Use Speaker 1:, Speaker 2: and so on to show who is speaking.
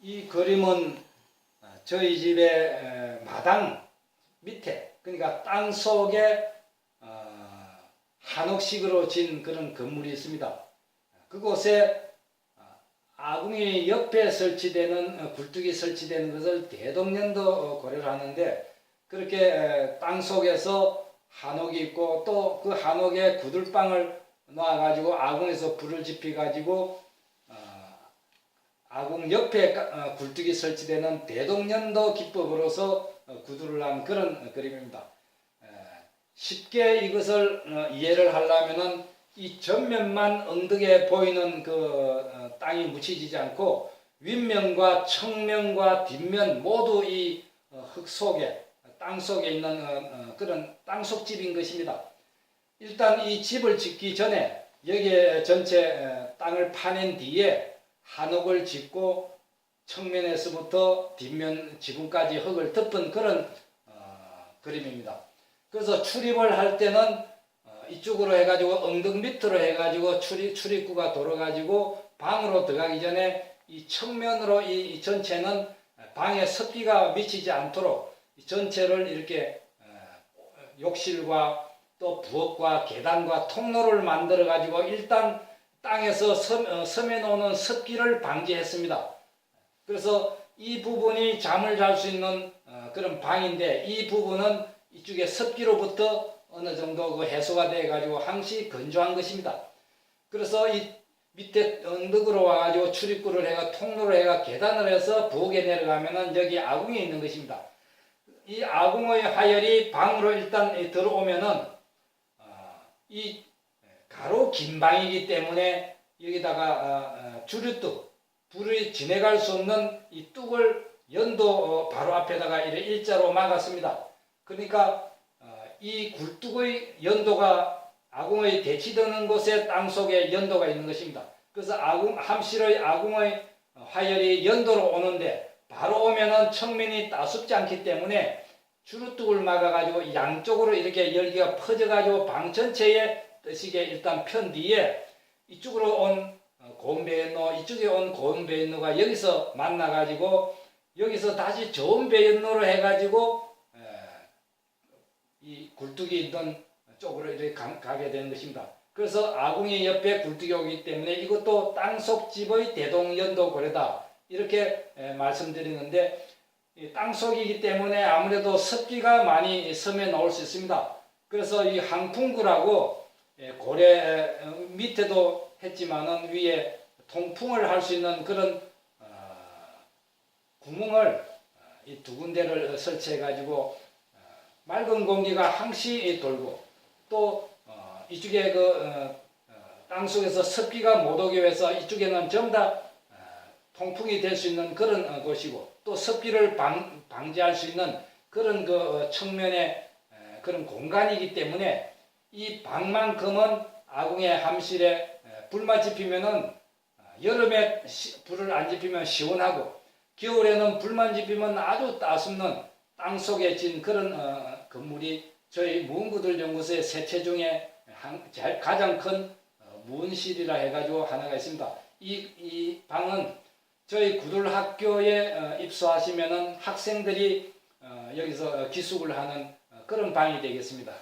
Speaker 1: 이 그림은 어, 저희 집의 에, 마당 밑에 그러니까 땅 속에 어, 한옥식으로 진 그런 건물이 있습니다. 그곳에 어, 아궁이 옆에 설치되는 어, 굴뚝이 설치되는 것을 대동년도 어, 고려를 하는데 그렇게 에, 땅 속에서 한옥이 있고 또 그 한옥에 구들방을 놔가지고 아궁에서 불을 지피 가지고 어, 아궁 옆에 가- 어, 굴뚝이 설치되는 대동년도 기법으로서 어, 구두를 한 그런 어, 그림입니다. 에, 쉽게 이것을 어, 이해를 하려면은 이 전면만 엉덩이에 보이는 그 어, 땅이 묻히지지 않고 윗면과 청면과 뒷면 모두 이 어, 흙 속에 땅 속에 있는 그런 땅속 집인 것입니다. 일단 이 집을 짓기 전에 여기에 전체 에, 땅을 파낸 뒤에 한옥을 짓고 청면에서부터 뒷면 지붕까지 흙을 덮은 그런 어, 그림입니다. 그래서 출입을 할 때는 어, 이쪽으로 해가지고 엉덩 밑으로 해가지고 출입 출입구가 돌아가지고 방으로 들어가기 전에 이 측면으로 이, 이 전체는 방에 습기가 미치지 않도록 이 전체를 이렇게 어, 욕실과 또 부엌과 계단과 통로를 만들어 가지고 일단 땅에서 섬, 어, 섬에 놓는 습기를 방지했습니다. 그래서 이 부분이 잠을 잘 수 있는 어, 그런 방인데 이 부분은 이쪽에 습기로부터 어느 정도 그 해소가 돼 가지고 항시 건조한 것입니다. 그래서 이 밑에 언덕으로 와가지고 출입구를 해가 통로를 해가 계단을 해서 부엌에 내려가면은 여기 아궁이 있는 것입니다. 이 아궁의 화열이 방으로 일단 이 들어오면은 어, 이 가로 긴 방이기 때문에 여기다가 어, 어, 주류뚝 불이 지나갈 수 없는 이 뚝을 연도 어, 바로 앞에다가 이렇게 일자로 막았습니다. 그러니까 어, 이 굴뚝의 연도가 아궁의 대치되는 곳에 땅 속에 연도가 있는 것입니다. 그래서 아궁 함실의 아궁의 화열이 연도로 오는데 바로 오면은 청면이 따숩지 않기 때문에 주루뚝을 막아가지고 양쪽으로 이렇게 열기가 퍼져가지고 방 전체에 뜨시게 일단 편 뒤에 이쪽으로 온 어, 배연로 이쪽에 온 배연로가 여기서 만나가지고 여기서 다시 좋은 배연로로 해가지고 에, 이 굴뚝이 있던 쪽으로 이렇게 가, 가게 되는 것입니다. 그래서 아궁이 옆에 굴뚝이 오기 때문에 이것도 땅속 집의 대동연도 고래다 이렇게 에, 말씀드리는데 이 땅속이기 때문에 아무래도 습기가 많이 섬에 나올 수 있습니다. 그래서 이 항풍구라고 예, 고래 에, 어, 밑에도 했지만은 위에 통풍을 할 수 있는 그런 어, 구멍을 어, 이두 군데를 설치해 가지고 어, 맑은 공기가 항시 돌고 또 어, 이쪽에 그 땅속에서 습기가 못 오게 해서 이쪽에는 전부 다 어, 통풍이 될 수 있는 그런 어, 곳이고 또 습기를 방, 방지할 수 있는 그런 그 어, 측면의 에, 그런 공간이기 때문에 이 방만큼은 아궁의 함실에 에, 불만 지피면은 어, 여름에 시- 불을 안 지피면 시원하고 겨울에는 불만 지피면 아주 따숩는 땅 속에 진 그런 어, 건물이 저희 무은구들 연구소의 세체 중에 한- 제- 가장 큰 어, 무은실이라 해가지고 하나가 있습니다. 이, 이 방은 저희 구들 학교에 어, 입소하시면은 학생들이 어, 여기서 기숙을 하는 어, 그런 방이 되겠습니다.